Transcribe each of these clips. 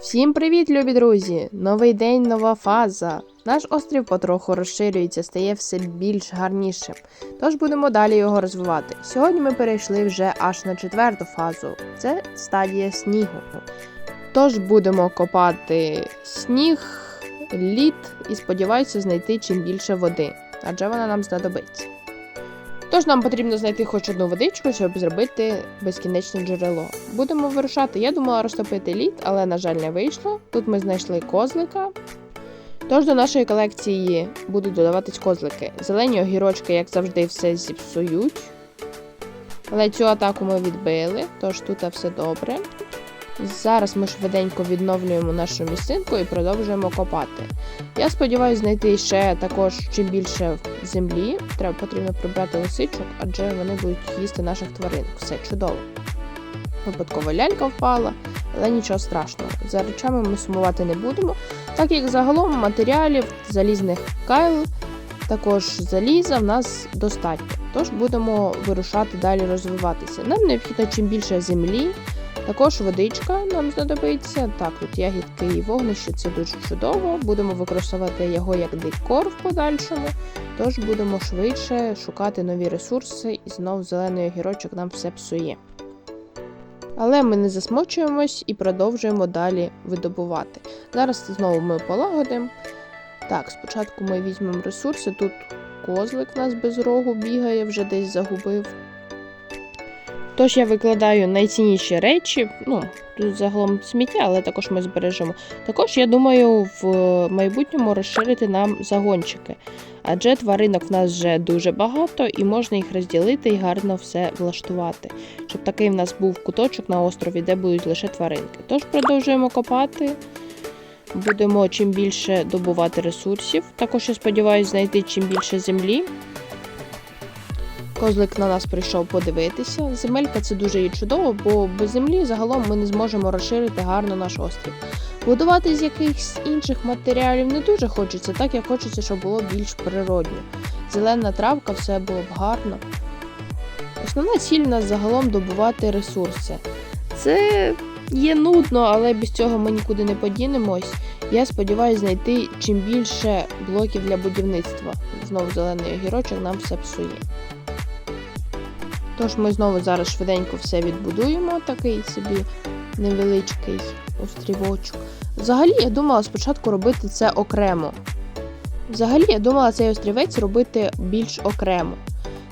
Всім привіт, любі друзі! Новий день, нова фаза. Наш острів потроху розширюється, стає все більш гарнішим. Тож будемо далі його розвивати. Сьогодні ми перейшли вже аж на четверту фазу. Це стадія снігу. Тож будемо копати сніг, лід і сподіваюся знайти чим більше води, адже вона нам знадобиться. Тож нам потрібно знайти хоч одну водичку, щоб зробити безкінечне джерело. Будемо вирушати. Я думала розтопити лід, але, на жаль, не вийшло. Тут ми знайшли козлика. Тож до нашої колекції будуть додаватись козлики. Зелені огірочки, як завжди, все зіпсують. Але цю атаку ми відбили, тож тут все добре. Зараз ми швиденько відновлюємо нашу місцинку і продовжуємо копати. Я сподіваюся знайти ще також чим більше землі. Треба потрібно прибрати лисичок, адже вони будуть їсти наших тварин. Все чудово. Випадково лялька впала, але нічого страшного. За речами ми сумувати не будемо, так як загалом матеріалів, залізних кайл, також заліза в нас достатньо. Тож будемо вирушати далі розвиватися. Нам необхідно чим більше землі. Також водичка нам знадобиться. Так, тут ягідки і вогнище, це дуже чудово. Будемо використовувати його як декор в подальшому. Тож будемо швидше шукати нові ресурси, і знов зелений огірочок нам все псує. Але ми не засмучуємось і продовжуємо далі видобувати. Зараз знову ми полагодимо. Так, спочатку ми візьмемо ресурси. Тут козлик у нас без рогу бігає, вже десь загубив. Тож я викладаю найцінніші речі. Ну, тут загалом сміття, але також ми збережемо. Також я думаю в майбутньому розширити нам загончики. Адже тваринок в нас вже дуже багато і можна їх розділити і гарно все влаштувати. Щоб такий в нас був куточок на острові, де будуть лише тваринки. Тож продовжуємо копати. Будемо чим більше добувати ресурсів. Також я сподіваюся знайти чим більше землі. Козлик на нас прийшов подивитися. Земелька це дуже і чудово, бо без землі загалом ми не зможемо розширити гарно наш острів. Будувати з якихось інших матеріалів не дуже хочеться, так як хочеться, щоб було більш природньо. Зелена травка, все було б гарно. Основна ціль у нас загалом добувати ресурси. Це є нудно, але без цього ми нікуди не подінемось. Я сподіваюся знайти чим більше блоків для будівництва. Знову зелений огірочок нам все псує. Тож ми знову зараз швиденько все відбудуємо, такий собі невеличкий острівочок. Взагалі, я думала спочатку робити це окремо. Взагалі, я думала цей острівець робити більш окремо.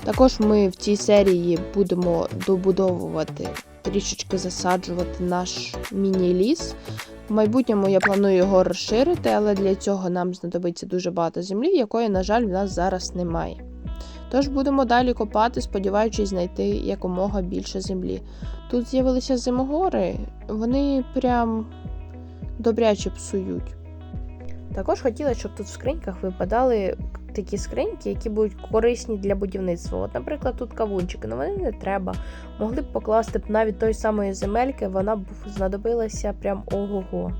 Також ми в цій серії будемо добудовувати, трішечки засаджувати наш міні-ліс. В майбутньому я планую його розширити, але для цього нам знадобиться дуже багато землі, якої, на жаль, в нас зараз немає. Тож будемо далі копати, сподіваючись знайти якомога більше землі. Тут з'явилися зимогори, вони прям добряче псують. Також хотіла, щоб тут в скриньках випадали такі скриньки, які будуть корисні для будівництва. От, наприклад, тут кавунчики, але вони не треба. Могли б покласти б навіть той самої земельки, вона б знадобилася прям ого-го.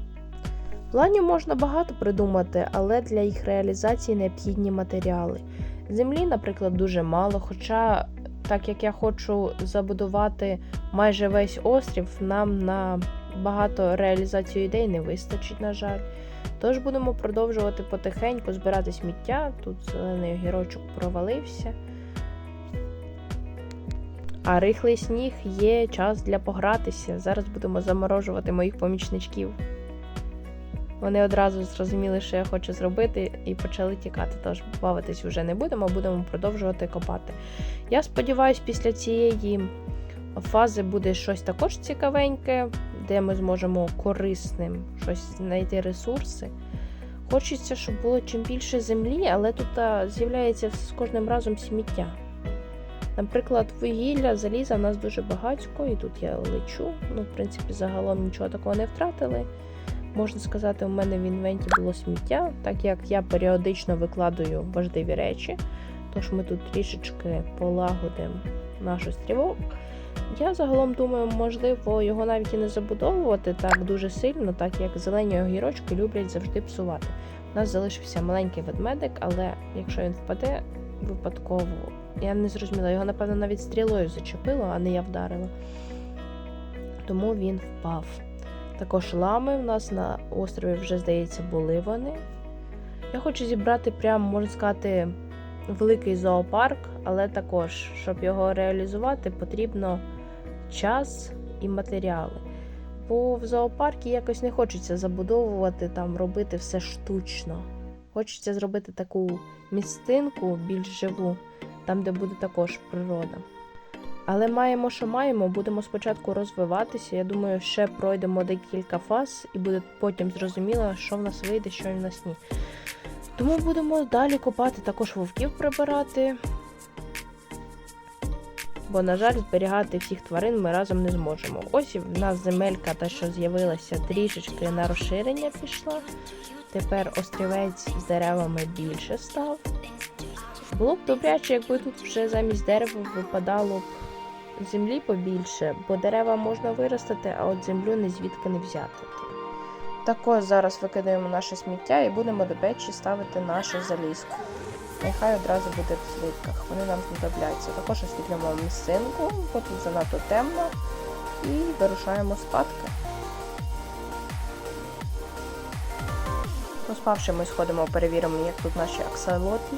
Планів можна багато придумати, але для їх реалізації необхідні матеріали. Землі, наприклад, дуже мало. Хоча, так як я хочу забудувати майже весь острів, нам на багато реалізацію ідей не вистачить, на жаль. Тож будемо продовжувати потихеньку збирати сміття. Тут зелений огірочок провалився. А рихлий сніг є час для погратися. Зараз будемо заморожувати моїх помічничків. Вони одразу зрозуміли, що я хочу зробити, і почали тікати. Тож бавитись вже не будемо, будемо продовжувати копати. Я сподіваюся, після цієї фази буде щось також цікавеньке, де ми зможемо корисним щось знайти ресурси. Хочеться, щоб було чим більше землі, але тут з'являється з кожним разом сміття. Наприклад, вугілля, заліза в нас дуже багатько, і тут я лечу. Ну, в принципі, загалом нічого такого не втратили. Можна сказати, у мене в інвенті було сміття, так як я періодично викладаю важливі речі. Тож ми тут трішечки полагодимо наш острівок. Я загалом думаю, можливо, його навіть і не забудовувати так дуже сильно, так як зелені огірочки люблять завжди псувати. У нас залишився маленький ведмедик, але якщо він впаде випадково, я не зрозуміла, його, напевно, навіть стрілою зачепило, а не я вдарила. Тому він впав. Також лами в нас на острові вже, здається, були вони. Я хочу зібрати прям, можна сказати, великий зоопарк, але також, щоб його реалізувати, потрібно час і матеріали. Бо в зоопаркі якось не хочеться забудовувати, там робити все штучно. Хочеться зробити таку місцинку більш живу, там, де буде також природа. Але маємо, що маємо, будемо спочатку розвиватися. Я думаю, ще пройдемо декілька фаз і буде потім зрозуміло, що в нас вийде, що в нас ні. Тому будемо далі копати, також вовків прибирати. Бо, на жаль, зберігати всіх тварин ми разом не зможемо. Ось в нас земелька, та що з'явилася, трішечки на розширення пішла. Тепер острівець з деревами більше став. Було б добряче, якби тут вже замість дерева випадало б землі побільше, бо дерева можна виростити, а от землю ні звідки не взяти. Також зараз викидаємо наше сміття і будемо до печі ставити нашу залізку. Нехай одразу буде в слідках, вони нам знадобляться. Також освітлюємо місцинку, бо тут занадто темно, і вирушаємо спадки. Поспавши, ми сходимо, перевіримо, як тут наші аксолотлі.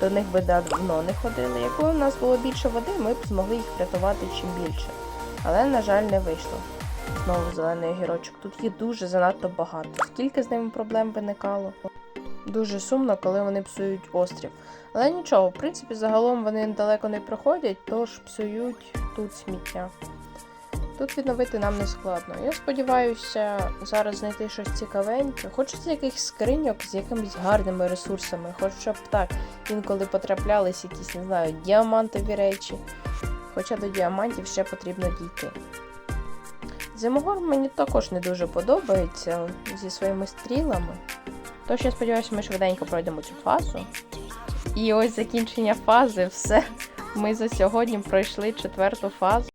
До них би давно не ходили. Якби у нас було більше води, ми б змогли їх врятувати чим більше. Але, на жаль, не вийшло. Знову зелений огірочок. Тут їх дуже занадто багато. Скільки з ними проблем виникало? Дуже сумно, коли вони псують острів. Але нічого, в принципі, загалом вони далеко не проходять, тож псують тут сміття. Тут відновити нам не складно. Я сподіваюся зараз знайти щось цікавеньке. Хочеться якихось скриньок з якимись гарними ресурсами, хоча б так інколи потраплялись якісь, не знаю, діамантові речі. Хоча до діамантів ще потрібно дійти. Зимогор мені також не дуже подобається зі своїми стрілами. Тож я сподіваюся, ми швиденько пройдемо цю фазу. І ось закінчення фази, все. Ми за сьогодні пройшли четверту фазу.